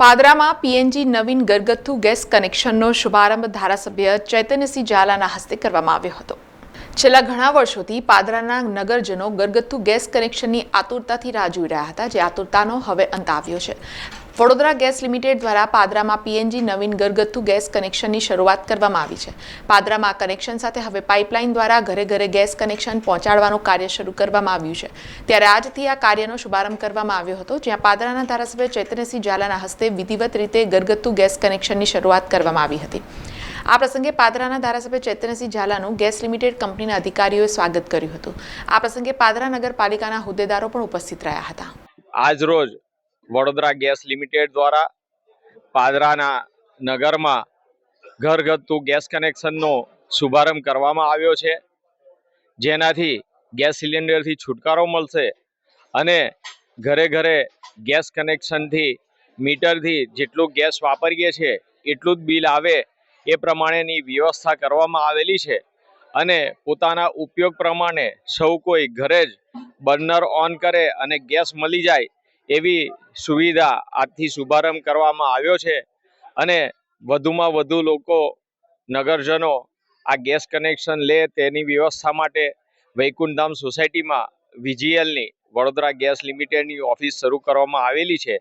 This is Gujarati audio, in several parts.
પાદરામાં પીએનજી નવીન ઘરગથ્થુ ગેસ કનેક્શનનો શુભારંભ ધારાસભ્ય ચૈતન્યસિંહ ઝાલાના હસ્તે કરવામાં આવ્યો હતો. છેલ્લા ઘણા વર્ષોથી પાદરાના નગરજનો ઘરગથ્થુ ગેસ કનેક્શનની આતુરતાથી રાહ જોઈ રહ્યા હતા, જે આતુરતાનો હવે અંત આવ્યો છે. વડોદરા ગેસ લિમિટેડ દ્વારા પાદરામાં પીએનજી નવીન ઘરગથ્થુ ગેસ કનેક્શનની શરૂઆત કરવામાં આવી છે. પાદરામાં કનેક્શન સાથે હવે પાઇપલાઇન દ્વારા ઘરે ઘરે ગેસ કનેક્શન પહોંચાડવાનું કાર્ય શરૂ કરવામાં આવ્યું છે. ત્યારે આજથી આ કાર્યનો શુભારંભ કરવામાં આવ્યો હતો, જ્યાં પાદરાના ધારાસભ્ય ચૈતન્યસિંહ ઝાલાના હસ્તે વિધિવત રીતે ઘરગથ્થુ ગેસ કનેક્શનની શરૂઆત કરવામાં આવી હતી. આ પ્રસંગે પાદરાના ધારાસભ્ય ચૈતન્યસિંહ ઝાલાનું ગેસ લિમિટેડ કંપનીના અધિકારીઓએ સ્વાગત કર્યું હતું. આ પ્રસંગે પાદરા નગરપાલિકાના હોદ્દેદારો પણ ઉપસ્થિત રહ્યા હતા. આજ રોજ વડોદરા ગેસ લિમિટેડ દ્વારા પાદરાના નગરમાં ઘરગથ્થુ ગેસ કનેક્શનનો શુભારંભ કરવામાં આવ્યો છે. જેનાથી ગેસ સિલિન્ડરથી છુટકારો મળશે અને ઘરે ઘરે ગેસ કનેક્શનથી, મીટરથી જેટલું ગેસ વાપરીએ છીએ, એટલું જ બિલ આવે એ પ્રમાણેની વ્યવસ્થા કરવામાં આવેલી છે. અને પોતાના ઉપયોગ પ્રમાણે સૌ કોઈ ઘરે જ બર્નર ઓન કરે અને ગેસ મળી જાય એવી સુવિધા આજથી શુભારંભ કરવામાં આવ્યો છે અને વધુમાં વધુ લોકો, નગરજનો આ ગેસ કનેક્શન લે તેની વ્યવસ્થા માટે વૈકુંઠધામ સોસાયટીમાં વીજીએલની વડોદરા ગેસ લિમિટેડની ઓફિસ શરૂ કરવામાં આવેલી છે.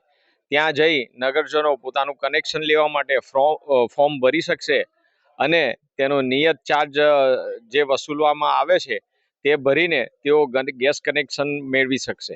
ત્યાં જઈ નગરજનો પોતાનું કનેક્શન લેવા માટે ફ્રો- ફોર્મ ભરી શકશે અને તેનો નિયત ચાર્જ જે વસૂલવામાં આવે છે તે ભરીને તેઓ ગેસ કનેક્શન મેળવી શકશે.